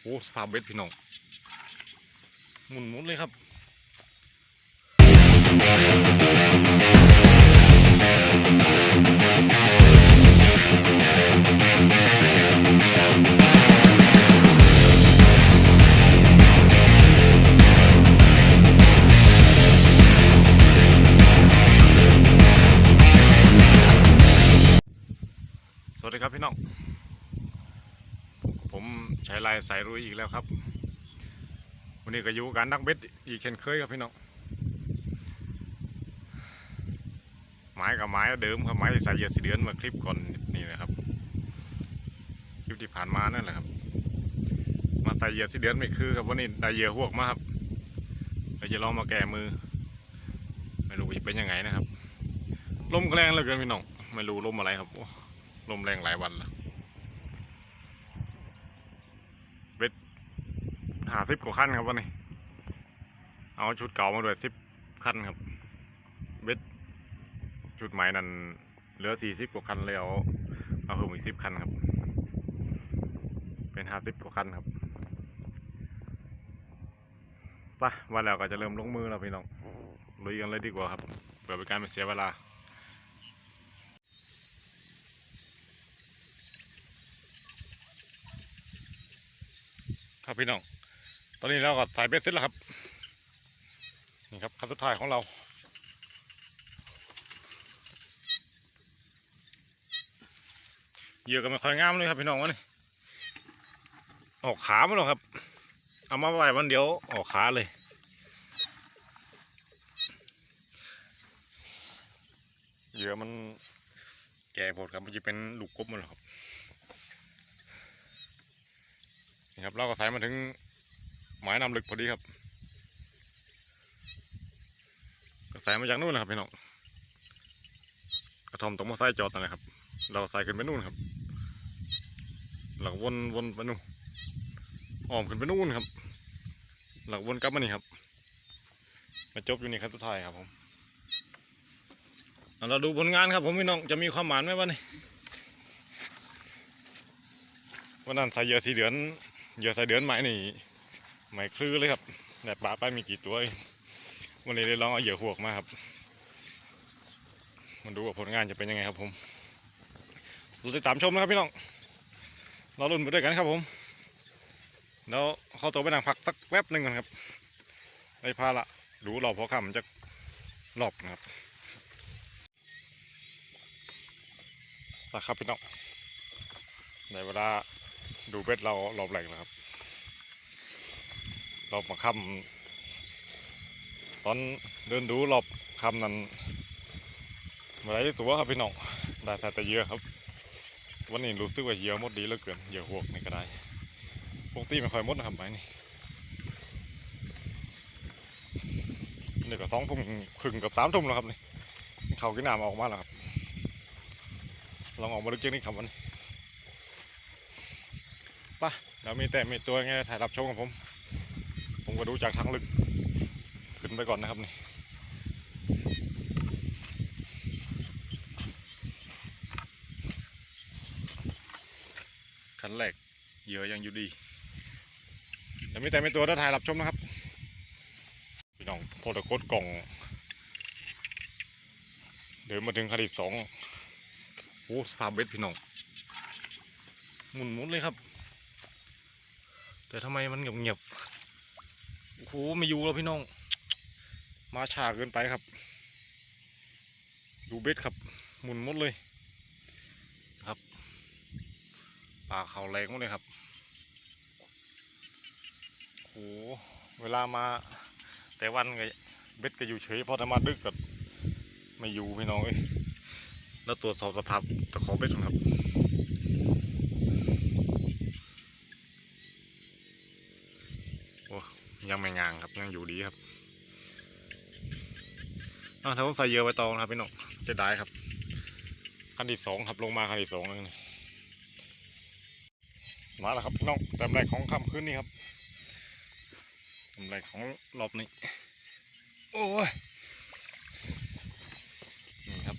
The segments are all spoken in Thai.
โอ้สภาพเบ็ดพี่น้องหมุนหมุนเลยครับ ผมใช้ลายสายรุยอีกแล้วครับ วันนี้ก็อยู่การดักเบ็ดอีกเช่นเคยครับพี่น้องไม้กับไม้เดิมครับไม้สายเหยื่อสีเดือนมาคลิปก่อนนี่นะครับคลิปที่ผ่านมานั่นแหละครับ มาใส่เหยื่อสีเดือนไม่คือครับวันนี้ได้เหยื่อหวกมาครับเราจะลองมาแก้มือ ไม่รู้จะเป็นยังไงนะครับลมแรงเหลือเกินพี่น้องไม่รู้ลมอะไรครับโอ้ลมแรงหลายวันละเบ็ดหาสิบกว่าขั้นครับวันนี้เอาชุดเก่ามาด้วยสิบขั้นครับเบ็ดชุดใหม่นั่นเหลือสี่สิบกว่าคันเลยเอาเอาเพิ่มอีกสิบคันครับ เป็นห้าสิบกว่าคันครับปะวันแล้วก็จะเริ่มลงมือแล้วพี่น้องลุยกันเลยดีกว่าครับเพื่อเป็นการไม่เสียเวลาครับพี่น้อง ตอนนี้เราก็ใส่เบ็ดเสร็จแล้วครับ นี่ครับขั้นสุดท้ายของเรา เยื่อก็ไม่ค่อยงามเลยครับพี่น้องวะนี่ ออกขามาแล้วครับ เอามาไว้วันเดียวออกขาเลยเยื่อมันแก่โพดครับมันจะเป็นลูกกบหมันหรอกครับนี่ครับเราก็ใส่มาถึง หมายนำลึกพอดีครับก็ใส่มาจากนู่นนะครับพี่น้องกระทอมตรงมาใส่จอดนะครับ เราใส่ขึ้นไปนู่นครับหลักวนวนไปนู่นอ้อมขึ้นไปนู่นครับ หลักวนกลับมานี่ครับ มาจบอยู่นี่ครับสุดท้ายครับผมเราดูผลงานครับผมพี่น้องจะมีความหมานไหมวันนี้วันนั้นใส่เยื่อสีเดือนเยื่อใส่เดือนไหมนี่ ไหมคลือเลยครับแต่ปลาไปมีกี่ตัวเองวันนี้เลยลองเอาเหยื่อหวกมาครับมาดูว่าผลงานจะเป็นยังไงครับผมเราติดตามชมนะครับพี่น้องเราลุ้นไปด้วยกันครับผมแล้วเข้าตัวไปนั่งพักสักแป๊บหนึ่งก่อนครับไอ้พาละดูรอบพอคำจะรอบนะครับไปครับพี่น้องในเวลาดูเบ็ดเรารอบแรกนะครับ รอบมาคำตอนเดินดูรอบคำนั้นมาได้ตัวครับพี่น้องได้ใส่แต่เยื่อครับ วันนี้รู้สึกว่าเยื่อหมดดีเหลือเกินเยื่อหวกนี่ก็ได้ปกติไม่ค่อยมดนะครับไม้นี่นี่ก็สองทุ่มครึ่งกับสามทุ่มแล้วครับนี่เขากินน้ำออกมาแล้วครับลองออกมาดูเจ๊นี่ครับวันนี้ไป่ะเดี๋ยวมีแต่มีตัวไงถ่ายรับชมของผมผม ก็ดูจากทางลึก ขึ้นไปก่อนนะครับนี่คันแรกเหยื่อยังอยู่ดีเดี๋ยวมีแต่ไมีตัวได้ถ่ายรับชมนะครับพี่น้องโพดกดกล่อง เดินมาถึงคดีสองโอ้สภาพเบ็ดพี่น้องหมุนหมุนเลยครับ แต่ทำไมมันเงียบเงียบๆ โอ้โหไม่อยู่แล้วพี่น้อง มาช้าเกินไปครับ ดูเบ็ดครับ หมุนหมดเลย ครับปลาเขาแรงหมดเลยครับโอ้โหเวลามา แต่วันก็เบ็ดก็อยู่เฉยพอแต่มาดึกก็ไม่อยู่พี่น้องเอ้ยแล้วตรวจสอบสภาพตะขอเบ็ดครับ ยังไม่งางครับยังอยู่ดีครับอ่าถ้าผมใส่เยอะไปตองนะครับพี่น้องเสียดายครับคันที่สองครับลงมาคันที่สองแล้วนี่มาแล้วครับพี่น้องแต้มแรกของค่ำคืนนี้ครับแต้มแรกของรอบนี้โอ้ยนี่ครับ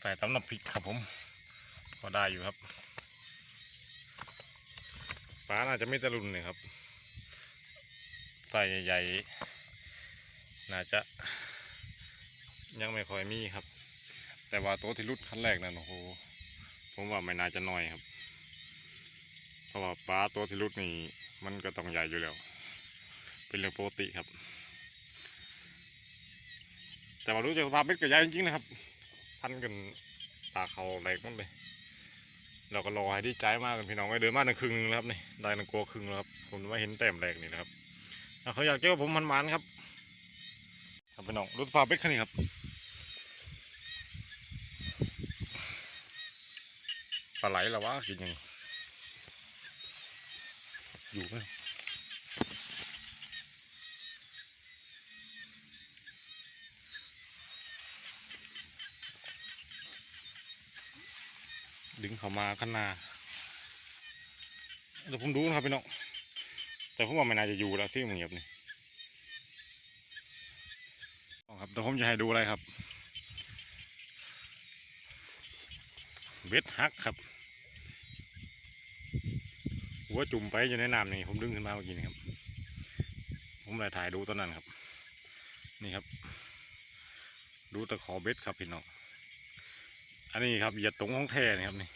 ใส่ตำน้ำพริกครับผม ก็ได้อยู่ครับ ปลาน่าจะไม่ตะลุนเลยครับไส้ใหญ่ๆน่าจะยังไม่ค่อยมีครับ แต่ว่าตัวที่รุดขั้นแรกนั่นโอ้โหผมว่าไม่น่าจะน้อยครับ เพราะว่าปลาตัวที่รุดนี่มันก็ต้องใหญ่อยู่แล้ว เป็นเรื่องปกติครับ แต่ว่ารู้จากสภาพเบ็ดก็ใหญ่จริงๆนะครับ พันกันปลาเขาแหลกหมันเลย เราก็รอให้ที่ใจมากกันพี่น้องก็เดินมาหนึ่งครึ่งนึงแล้วครับนี่ได้หนึ่งกลัวครึ่งแล้วครับผมว่าเห็นแต้มแรกนี่นะครับเขาอยากเจอกับผมมันมันครับครับพี่น้องรู้สภาเป็ดคันนี้ครับปลาไหลแล้ววะกินยังอยู่ไหม ดึงเขามาข้างหน้าเดี๋ยวผมดูนะครับพี่น้องแต่ผมว่าไม่น่าจะอยู่แล้วซิมันเงียบนี่ครับเดี๋ยวผมจะให้ดูอะไรครับเบ็ดฮักครับ หัวจุ่มไปอยู่ในน้ำนี่ผมดึงขึ้นมาเมื่อกี้นี่ครับ ผมเลยถ่ายดูตอนนั้นครับ นี่ครับ ดูตะขอเบ็ดครับพี่น้อง อันนี้ครับอย่าตรงของแท้นี่ครับนี่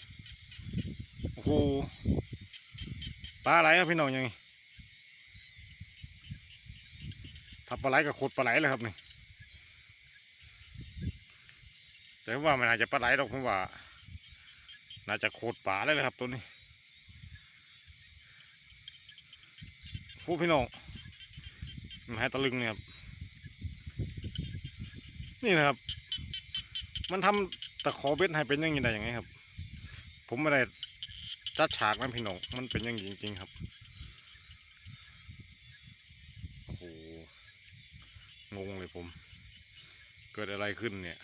โอ้โหปลาไหลครับพี่น้องยังไงถ้าปลาไหลก็ขดปลาไหลเลยครับนี่แต่ว่ามันอาจจะปลาไหลหรอกผมว่า น่าจะโคตรป่าเลยเลยครับตัวนี้ผู้พี่น้องมันให้ตะลึงเนี่ยครับ นี่นะครับ มันทำ ตะขอเบ็ดให้เป็นอยังไงได้ยังไงครับ ผมไม่ได้จัดฉากนะพี่น้องมันเป็นอย่างนี้จริง ๆ ครับโอ้โหงงเลยผม เกิดอะไรขึ้นเนี่ย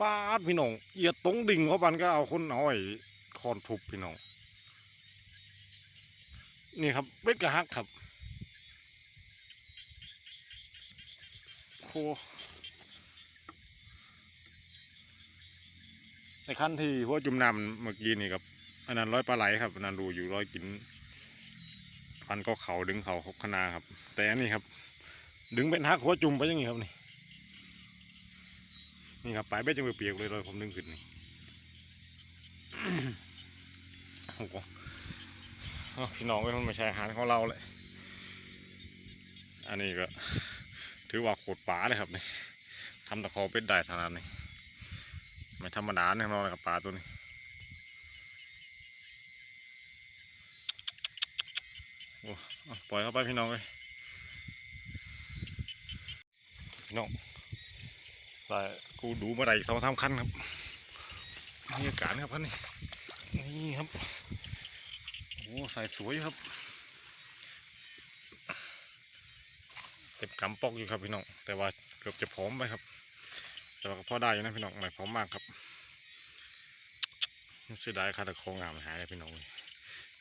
ปาดพี่น้องเหยียดตรงดิ่งเขาบันก็เอาคนเอาไอ้คอนทุบพี่น้องนี่ครับเบ็ดกระฮักครับโค ในขั้นที่หัวจุ่มน้ำเมื่อกี้นี่ครับอันนั้นร้อยปลาไหลครับอันนั้นดูอยู่ร้อยกินพันก็เขาดึงเขาหกคณาครับ แต่อันนี้ครับ ดึงเป็นฮักหัวจุ่มไปย่างนี้ครับนี่นี่ครับปลายเบ็ดจะมือเปียกเลยเลยผมดึงขึ้นนี่โอ้โหพี่น้องก็มันไม่ใช่อาหารของเราเลยอันนี้ก็ ถือว่าโคตรป่าเลยครับนี่ทำตะคอเป็ดได้ขนาดนี้ ไม่ธรรมดาแน่นอนกับปลาตัวนี้โอ้ปล่อยเข้าไปพี่น้องเลยพี่น้องแต่กูดูมาได้อีกสองสามคันครับนี่อากาศครับคันนี้นี่ครับโอ้ใส่สวยครับเก็บกำปอกอยู่ครับพี่น้องแต่ว่าเกือบจะพร้อมไปครับ แต่ว่าก็พอได้อยู่นะพี่น้องไม่พร้อมมากครับเสียดายคาตะโคงงามหายเลยพี่น้องเลย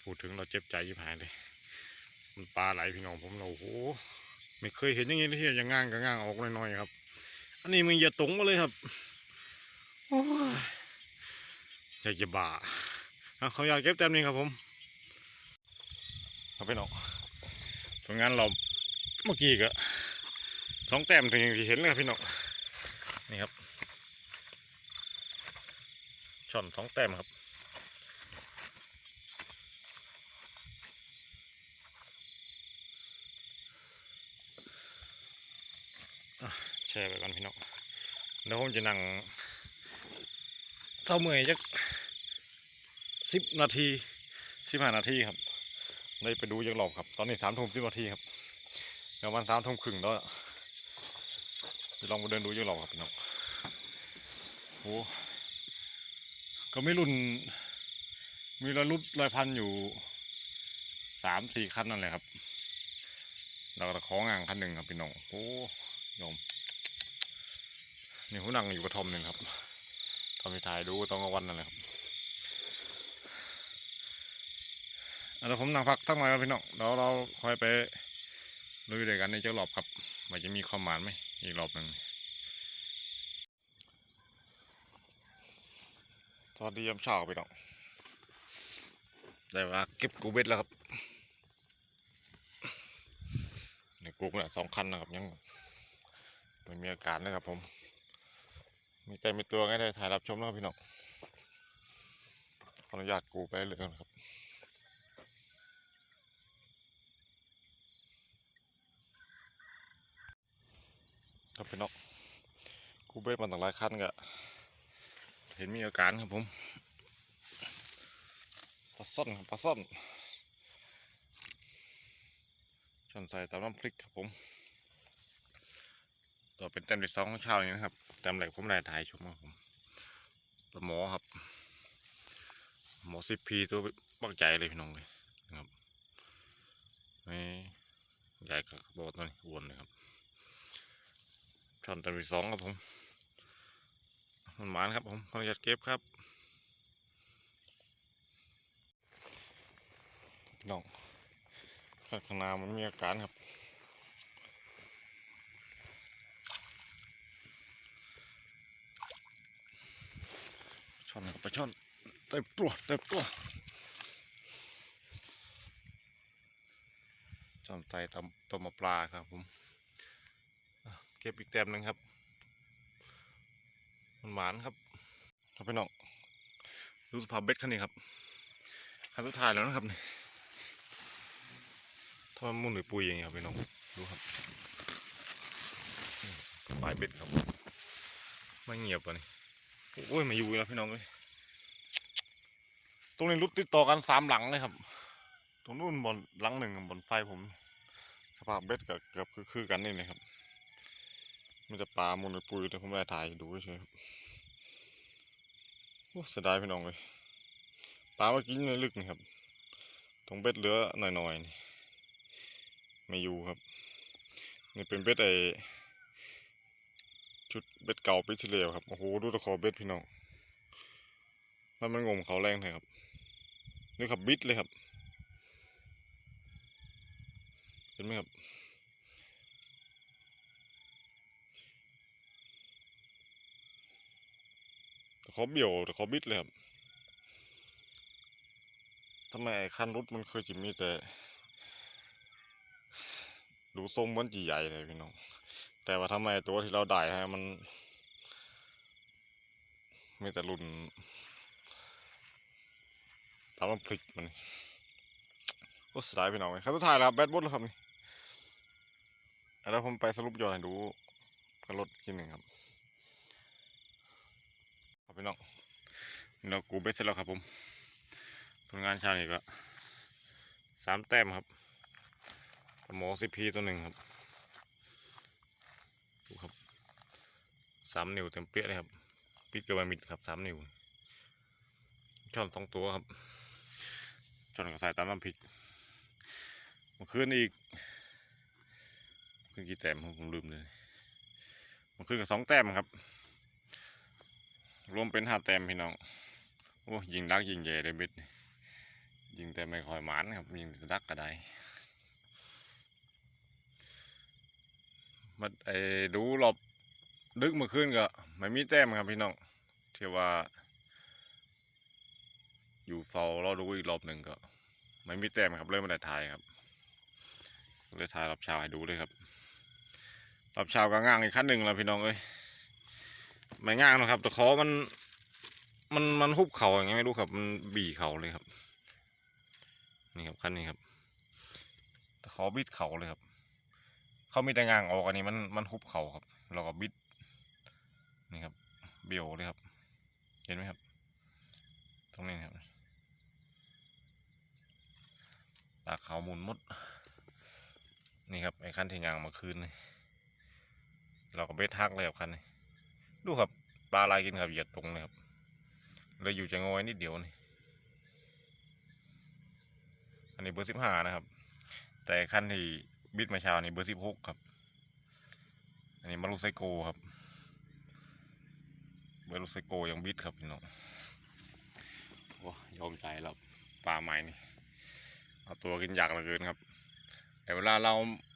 พูดถึงเราเจ็บใจยิบหายเลยมันปลาไหลพี่น้องผมเราโอ้โหไม่เคยเห็นอย่างนี้เลยที่อย่างง่างก็ง่างออกน้อยๆครับ อันนี้มันอย่าตรงมาเลยครับโอ้ยอยากจะบ้าเขาอยากเก็บแต้มนี้ครับผมเอาไปเนาะผลงานเราเมื่อกี้ก็สองแต้มถึงที่เห็นเลยครับพี่น้อง นี่ครับ ช่อนสองแต้มครับ แชร์ไปก่อนพี่น้องเดี๋ยวผมจะนั่งเศร้าเมื่อยจักสิบนาทีสิบห้านาทีครับเลยไปดูยังหลอบครับ ตอนนี้สามทุ่มสิบนาทีครับเดี๋ยววันสามทุ่มครึ่งแล้ว จะลองไปเดินดูยังหลอครับพี่น้องโอ้ก็ไม่รุ่น มีรถรุ่นลอยพันอยู่สามสี่คันนั่นแหละครับแล้วก็ของอ่างคันหนึ่งครับพี่น้องโอ้ยมนี่ผมนั่งอยู่กระทอมหนึ่งครับทำไปถ่ายดูตอนกลางวันนั่นแหละครับแล้วผมนั่งพักสักหน่อยครับพี่น้องเดี๋ยวเราคอยไปลุยด้วยกันในเจ้ารอบครับ ว่าจะมีความหมานไหมอีกรอบหนึ่งสวัสดียามเช้าพี่น้องได้เวลาเก็บกูเบ็ดแล้วครับในกูเนี่ยสองคันนะครับยังไม่มีอาการนะครับผมมีใจมีตัวไงได้ถ่ายรับชมนะครับพี่น้องขออนุญาตกูไปเลยนะครับ ครับพี่น้องกูเบ็ดมาตั้งหลายคันก็เห็นมีอาการครับผมปลาซ่อนครับปลาซ่อนชนใส่ตามน้ำพริกครับผมตัวเป็นเต็มที่สองของเช้านี้นะครับเต็มแหลกผมได้ถ่ายชมครับผมปลาหมอครับหมอสิพีตัวบักใหญ่เลยพี่น้องเลยนะครับนี่ใหญ่กับบตัวนี้อ้วนเลยครับ ช่อนตัวที่สองครับผมมันหมานครับผมขออนุญาตเก็บครับน้องข้างข้างหน้ามันมีอาการครับช่อนครับไปช่อนเต็มตัวเต็มตัวช่อนใส่ตำต้มปลาครับผม เก็บอีกแต้มหนึ่งครับ มันหวานครับครับพี่น้องดูสภาพเบ็ดคันนี้ครับคันสุดท้ายแล้วนะครับนี่ถ้ามันมุนหรือปุยอย่างเงี้ยครับพี่น้องดูครับปลายเบ็ดครับไม่เงียบอะนี่โอ้ยมาอยู่แล้วพี่น้องเลยตรงนี้รุดติดต่อกันสามหลังเลยครับ ตรงนู้นบนหลังหนึ่งบนไฟผม สภาพเบ็ดกับเกือบคือคือกันนี่เลยครับ มันจะปลามุนปุยแต่ผมไม่ได้ถ่ายดูเฉยๆครับโอ้เสียดายพี่น้องเลยปลาเมื่อกี้อยู่ในลึกนี่ครับตรงเบ็ดเหลือหน่อยๆนี่ไม่อยู่ครับ นี่เป็นเบ็ดไอชุดเบ็ดเก่าปีที่แล้วครับโอ้โหดูตะขอเบ็ดพี่น้องมันมันงมเขาแรงเลยครับนี่ครับบิดเลยครับ เห็นไหมครับ เขาเบี่ยวแต่เขาบิดเลยครับทำไมคันรถมันเคยจะมีแต่ ดูทรงมันจีใหญ่เลยพี่น้อง แต่ว่าทำไมตัวที่เราได้ฮะมัน มีแต่รุ่นตามมันพลิกมันโอ้เสียดายพี่น้องครับสุดท้ายแล้วแบตบดแล้วครับนี่แล้วผมไปสรุปยอดให้ดูกับรถกทีหนึ่งครับ ครับพี่น้องเรากูเบ็ดเสร็จแล้วครับผมผลงานเช้านี้ก็สามแต้มครับหมอสิพีตัวหนึ่งครับดูครับสามนิ้วเต็มเปี้ยเลยครับปิดเกลือมิดครับสามนิ้วช่อนสองตัวครับช่อนกระสายตามน้ำพริกมื่อคืนอีกคืนกี่แต้มผมลืมเลยมื่อคืนกับสองแต้มครับ รวมเป็นห้าแต้มพี่น้องโอ้ยิงดักยิงใหญ่เลยบ็ดยิงแต่ไม่ค่อยหมานครับยิงแต่ดักก็ได้มาไอ้ดูรอบดึกเมื่อคืนก็ไม่มีแต้มครับพี่น้องเที่ว่า อยู่เฝ้ารอดูอีกรอบหนึ่งก็ไม่มีแต้มครับเริ่มมาได้ถ่ายครับเลยถ่ายรอบเช้าให้ดูเลยครับรอบเช้าก็ง่างอีกขั้นหนึ่งแล้วพี่น้องเอ้ย ไม่ง่างนะครับ แต่คอมัน มันมันหุบเขาอย่างไงไม่รู้ครับ มันบี่เขาเลยครับ นี่ครับคันนี้ครับแต่คอบิดเขาเลยครับ เขามีแต่งางออกอันนี้มันมันหุบเขาครับเราก็บิดนี่ครับ เบี้ยวเลยครับ เห็นไหมครับ ตรงนี้ครับตาเขาหมุนมด นี่ครับไอ้คันที่ยางมาคืนเราก็เบ็ดทักเลยครับคันนี้ ดูครับปลาลายกินครับเหยียดตรงเลยครับเลยอยู่จะงอยนิดเดียวนี่อันนี้เบอร์สิบห้านะครับ แต่ขั้นที่บิดมาเช้านี่เบอร์สิบหกครับ อันนี้มารุไซโกครับ เบอร์รุไซโกยังบิดครับพี่น้องโอ้ยอมใจแล้วปลาใหม่นี่เอาตัวกินอยากเหลือเกินครับ แต่เวลาเรา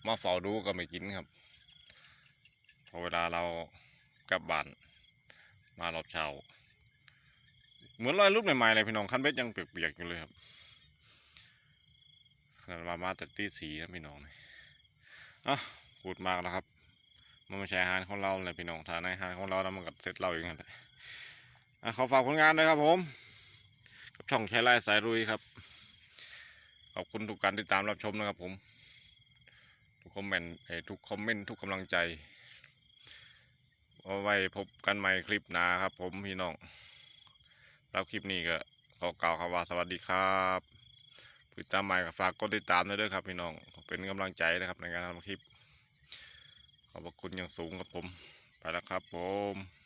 มาเฝ้าดูก็ไม่กินครับพอเวลาเรา กลับบ้านมารอบเช้า เหมือนรอยรูปใหม่ๆเลยพี่น้องคันเบ็ดยังเปียกๆอยู่เลยครับนันมามาแต่ตีสีนะพี่น้องนี่อะพูดมากแล้วครับ มันไม่ใช่อาหารของเราเลยพี่น้องทานอาหารของเราแล้วมันก็เสร็จเราอย่างนั้นแหละอะขอฝากผลงานด้วยครับผมกับช่องแชร์ไลน์สายรุยครับ ขอบคุณทุกการติดตามรับชมนะครับผม ทุกคอมเมนต์ทุกคอมเมนต์ทุกกำลังใจ เอาไว้พบกันใหม่คลิปหน้าครับ ผมพี่น้องแล้วคลิปนี้ก็ขอกล่าวคำว่าสวัสดีครับติดตามใหม่ก็ฝากกดติดตามด้วยด้อครับ พี่น้องเป็นกำลังใจนะครับในการทำคลิป ขอบพระคุณอย่างสูงครับผม ไปแล้วครับผม